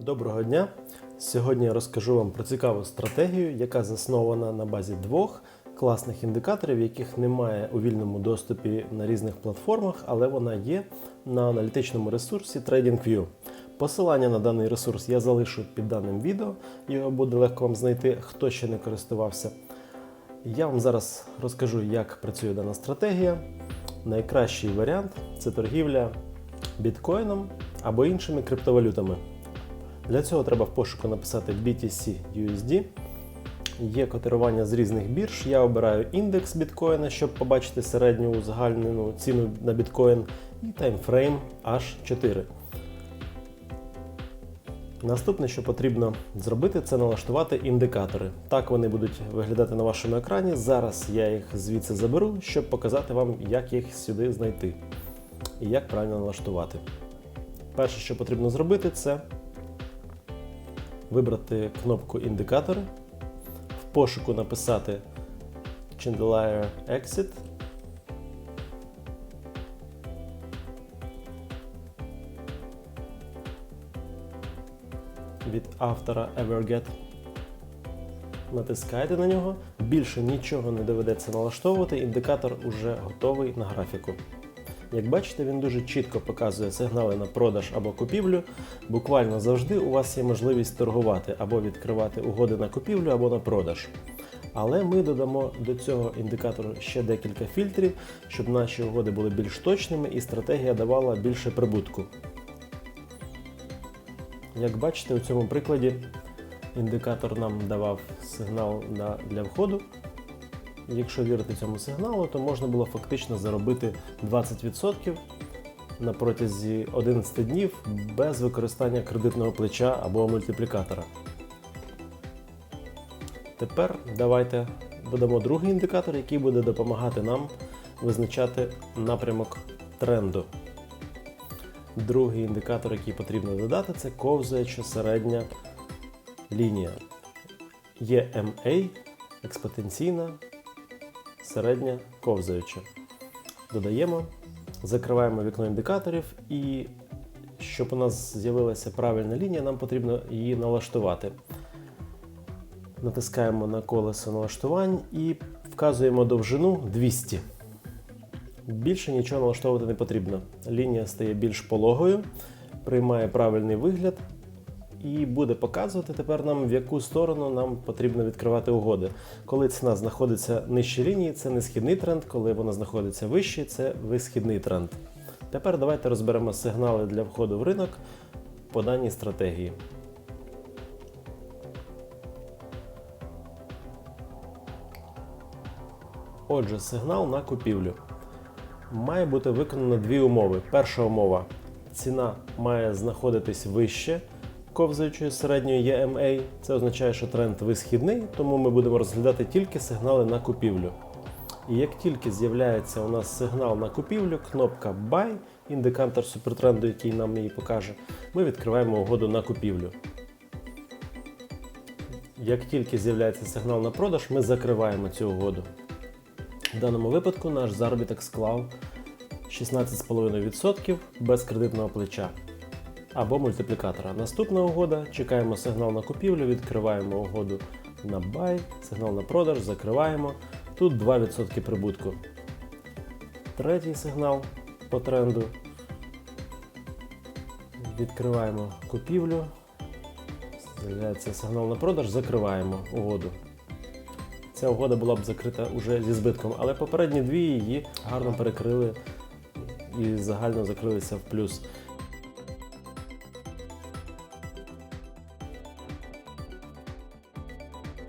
Доброго дня! Сьогодні я розкажу вам про цікаву стратегію, яка заснована на базі двох класних індикаторів, яких немає у вільному доступі на різних платформах, але вона є на аналітичному ресурсі TradingView. Посилання на даний ресурс я залишу під даним відео, його буде легко вам знайти, хто ще не користувався. Я вам зараз розкажу, як працює дана стратегія. Найкращий варіант це торгівля біткоїном або іншими криптовалютами. Для цього треба в пошуку написати BTC USD. Є котирування з різних бірж. Я обираю індекс біткоїна, щоб побачити середню узагальнену ціну на біткоін і таймфрейм H4. Наступне, що потрібно зробити, це налаштувати індикатори. Так вони будуть виглядати на вашому екрані. Зараз я їх звідси заберу, щоб показати вам, як їх сюди знайти і як правильно налаштувати. Перше, що потрібно зробити, це вибрати кнопку індикатори, в пошуку написати Chandelier Exit. Від автора Everget. Натискаєте на нього, більше нічого не доведеться налаштовувати, індикатор уже готовий на графіку. Як бачите, він дуже чітко показує сигнали на продаж або купівлю. Буквально завжди у вас є можливість торгувати або відкривати угоди на купівлю або на продаж. Але ми додамо до цього індикатору ще декілька фільтрів, щоб наші угоди були більш точними і стратегія давала більше прибутку. Як бачите, у цьому прикладі індикатор нам давав сигнал для входу. Якщо вірити цьому сигналу, то можна було фактично заробити 20% на протязі 11 днів без використання кредитного плеча або мультиплікатора. Тепер давайте додамо другий індикатор, який буде допомагати нам визначати напрямок тренду. Другий індикатор, який потрібно додати, це ковзаюча середня лінія. EMA експотенційна середня ковзаюча. Додаємо, закриваємо вікно індикаторів і щоб у нас з'явилася правильна лінія, нам потрібно її налаштувати. Натискаємо на колесо налаштувань і вказуємо довжину 200. Більше нічого налаштовувати не потрібно. Лінія стає більш пологою, приймає правильний вигляд і буде показувати тепер нам, в яку сторону нам потрібно відкривати угоди. Коли ціна знаходиться нижче лінії, це не східний тренд, коли вона знаходиться вище, це висхідний тренд. Тепер давайте розберемо сигнали для входу в ринок по даній стратегії. Отже, сигнал на купівлю. Має бути виконано дві умови. Перша умова ціна має знаходитись вище ковзаючої середньої EMA. Це означає, що тренд висхідний, тому ми будемо розглядати тільки сигнали на купівлю. І як тільки з'являється у нас сигнал на купівлю, кнопка Buy, індикатор супертренду, який нам її покаже, ми відкриваємо угоду на купівлю. Як тільки з'являється сигнал на продаж, ми закриваємо цю угоду. В даному випадку наш заробіток склав 16,5% без кредитного плеча або мультиплікатора. Наступна угода, чекаємо сигнал на купівлю, відкриваємо угоду на buy, сигнал на продаж, закриваємо. Тут 2% прибутку. Третій сигнал по тренду. Відкриваємо купівлю. З'являється сигнал на продаж, закриваємо угоду. Ця угода була б закрита уже зі збитком, але попередні дві її гарно перекрили і загально закрилися в плюс.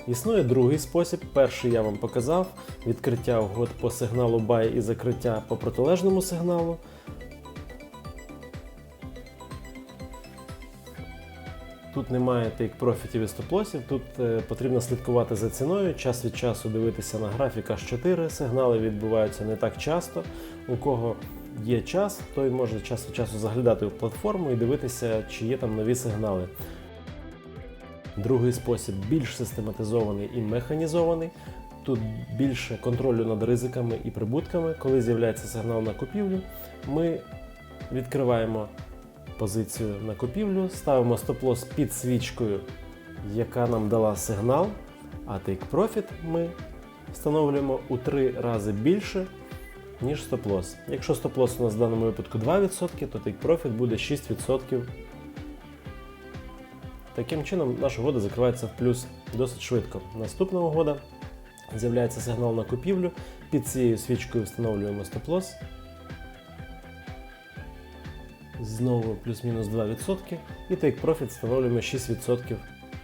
Існує другий спосіб. Перший я вам показав: відкриття угод по сигналу BUY і закриття по протилежному сигналу. Тут немає тейк профітів і стоп-лосів, тут е, потрібно слідкувати за ціною, час від часу дивитися на графік H4. Сигнали відбуваються не так часто. У кого є час, той може час від часу заглядати в платформу і дивитися, чи є там нові сигнали. Другий спосіб більш систематизований і механізований. Тут більше контролю над ризиками і прибутками. Коли з'являється сигнал на купівлю, ми відкриваємо позицію на купівлю, ставимо стоп-лосс під свічкою, яка нам дала сигнал, а take profit ми встановлюємо у 3 рази більше, ніж стоп-лосс. Якщо стоп-лосс у нас в даному випадку 2%, то take profit буде 6%. Таким чином, наша угода закривається в плюс досить швидко. Наступна угода з'являється сигнал на купівлю. Під цією свічкою встановлюємо стоп-лосс. Знову плюс-мінус 2%. І take profit встановлюємо 6%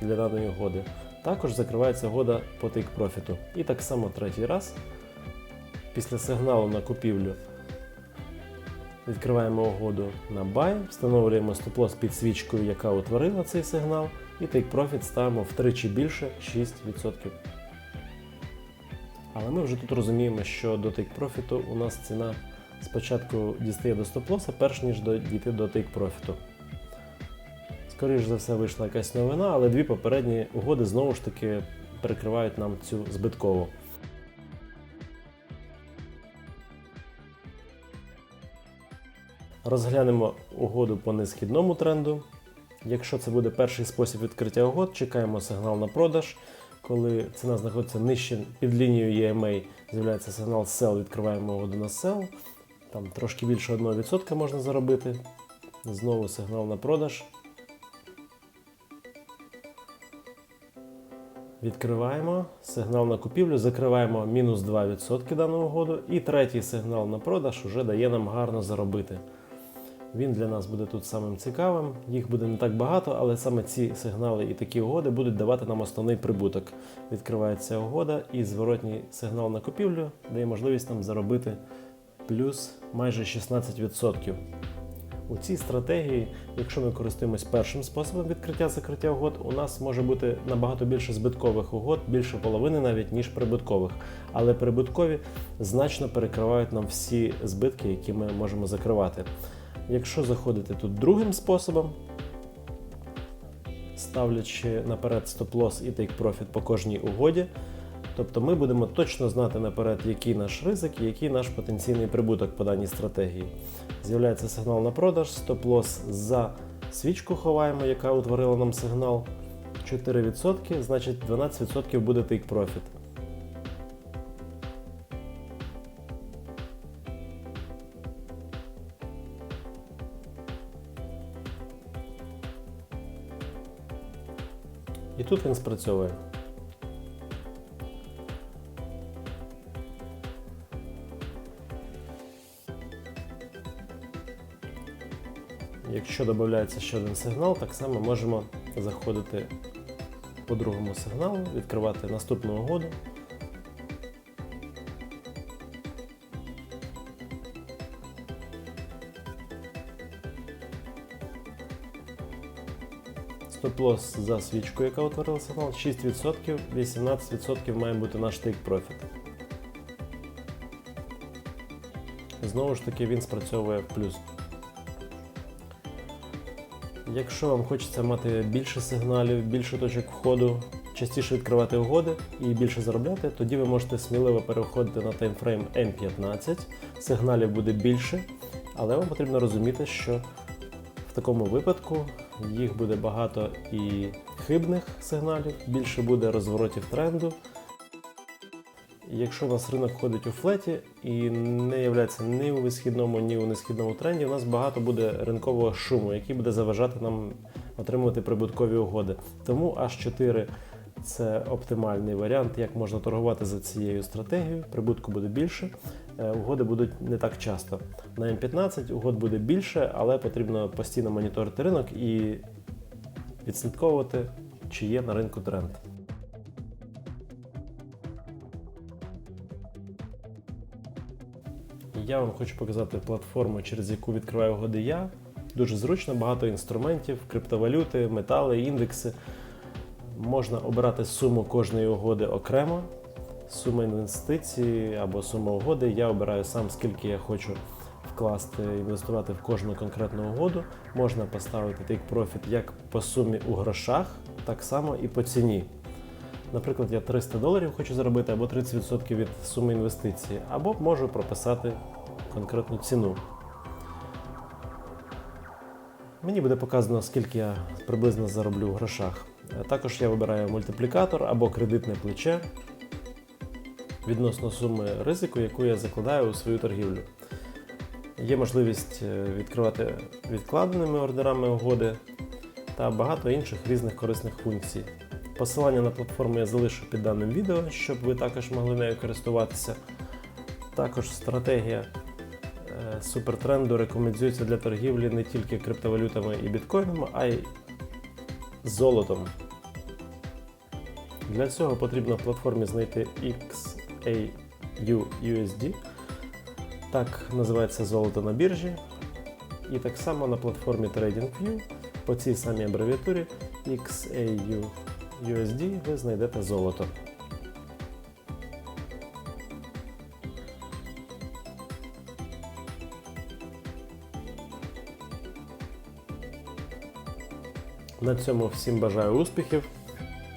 для даної угоди. Також закривається угода по take profit. І так само третій раз. Після сигналу на купівлю відкриваємо угоду на buy, встановлюємо стоп-лосс під свічкою, яка утворила цей сигнал, і take profit ставимо втричі більше 6%. Але ми вже тут розуміємо, що до take profit у нас ціна спочатку дістає до стоп-лоса, перш ніж дійти до take profit. Скоріше за все вийшла якась новина, але дві попередні угоди знову ж таки перекривають нам цю збиткову. Розглянемо угоду по несхідному тренду. Якщо це буде перший спосіб відкриття угод, чекаємо сигнал на продаж. Коли ціна знаходиться нижче під лінією EMA, з'являється сигнал sell, відкриваємо угоду на sell. Там трошки більше 1% можна заробити. Знову сигнал на продаж. Відкриваємо сигнал на купівлю, закриваємо мінус 2% дану угоду. І третій сигнал на продаж вже дає нам гарно заробити. Він для нас буде тут самим цікавим. Їх буде не так багато, але саме ці сигнали і такі угоди будуть давати нам основний прибуток. Відкривається угода і зворотній сигнал на купівлю дає можливість нам заробити плюс майже 16%. У цій стратегії, якщо ми користуємось першим способом відкриття закриття угод, у нас може бути набагато більше збиткових угод, більше половини навіть, ніж прибуткових. Але прибуткові значно перекривають нам всі збитки, які ми можемо закривати. Якщо заходити тут другим способом, ставлячи наперед стоп-лосс і profit по кожній угоді, тобто ми будемо точно знати наперед, який наш ризик і який наш потенційний прибуток по даній стратегії. З'являється сигнал на продаж, стоп-лосс за свічку ховаємо, яка утворила нам сигнал 4%, значить 12% буде take І тут він спрацьовує. Якщо додається ще один сигнал, так само можемо заходити по другому сигналу, відкривати наступну угоду. Стоп-лосс за свічку, яка утворила сигнал, 6%, 18% має бути наш take profit. Знову ж таки, він спрацьовує в плюс. Якщо вам хочеться мати більше сигналів, більше точок входу, частіше відкривати угоди і більше заробляти, тоді ви можете сміливо переходити на таймфрейм M15. Сигналів буде більше, але вам потрібно розуміти, що в такому випадку їх буде багато і хибних сигналів, більше буде розворотів тренду. Якщо у нас ринок ходить у флеті і не є ні у висхідному, ні у несхідному тренді, у нас багато буде ринкового шуму, який буде заважати нам отримувати прибуткові угоди. Тому H4 це оптимальний варіант, як можна торгувати за цією стратегією. Прибутку буде більше, угоди будуть не так часто. На М15 угод буде більше, але потрібно постійно моніторити ринок і відслідковувати, чи є на ринку тренд. Я вам хочу показати платформу, через яку відкриваю угоди я. Дуже зручно, багато інструментів, криптовалюти, метали, індекси. Можна обирати суму кожної угоди окремо, сума інвестицій або сума угоди. Я обираю сам, скільки я хочу вкласти, інвестувати в кожну конкретну угоду. Можна поставити take profit як по сумі у грошах, так само і по ціні. Наприклад, я 300 доларів хочу заробити або 30% від суми інвестиції, або можу прописати конкретну ціну. Мені буде показано, скільки я приблизно зароблю в грошах. Також я вибираю мультиплікатор або кредитне плече відносно суми ризику, яку я закладаю у свою торгівлю. Є можливість е, відкривати відкладеними ордерами угоди та багато інших різних корисних функцій. Посилання на платформу я залишу під даним відео, щоб ви також могли нею користуватися. Також стратегія е, супертренду рекомендується для торгівлі не тільки криптовалютами і біткоїнами, а й золотом. Для цього потрібно в платформі знайти XAUUSD, так називається золото на біржі. І так само на платформі TradingView по цій самій абревіатурі XAUUSD ви знайдете золото. На цьому всім бажаю успіхів.